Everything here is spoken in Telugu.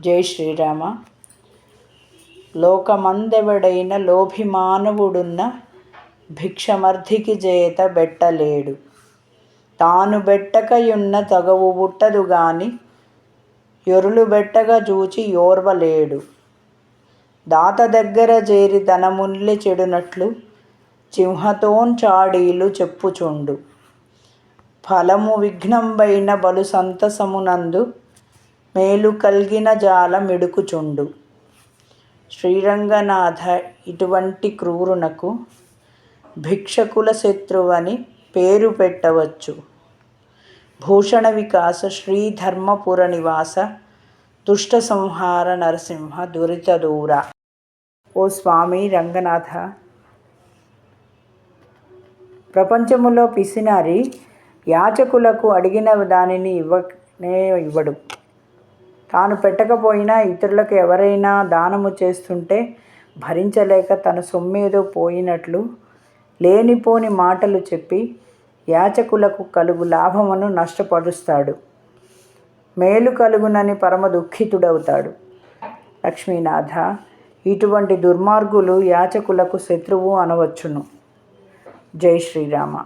జై శ్రీరామ. లోకమందెవడైన లోభి మానవుడున్న భిక్షమర్థికి చేత బెట్టలేడు. తాను బెట్టకయున్న తగవు బుట్టదు గాని యొరులు బెట్టగా చూచి యోర్వలేడు. దాత దగ్గర చేరి ధనముల్లి చెడునట్లు సింహతోన్ చాడీలు చెప్పుచుండు. ఫలము విఘ్నంబైన బలు సంతసమునందు మేలు కల్గిన జాలమిడుకుచుండు శ్రీరంగనాథ ఇటువంటి క్రూరునకు భిక్షకుల శత్రువని పేరు పెట్టవచ్చు. భూషణ వికాస శ్రీధర్మపుర నివాస దుష్ట సంహార నరసింహ దురిత దూర. ఓ స్వామి రంగనాథ! ప్రపంచములో పిసినారి యాచకులకు అడిగిన దానిని ఇవ్వనే ఇవ్వడు. తాను పెట్టకపోయినా ఇతరులకు ఎవరైనా దానము చేస్తుంటే భరించలేక తన సొమ్మేదో పోయినట్లు లేనిపోని మాటలు చెప్పి యాచకులకు కలుగు లాభమును నష్టపరుస్తాడు. మేలు కలుగునని పరమ దుఃఖితుడవుతాడు. లక్ష్మీనాథ ఇటువంటి దుర్మార్గులు యాచకులకు శత్రువు అనవచ్చును. జై శ్రీరామ.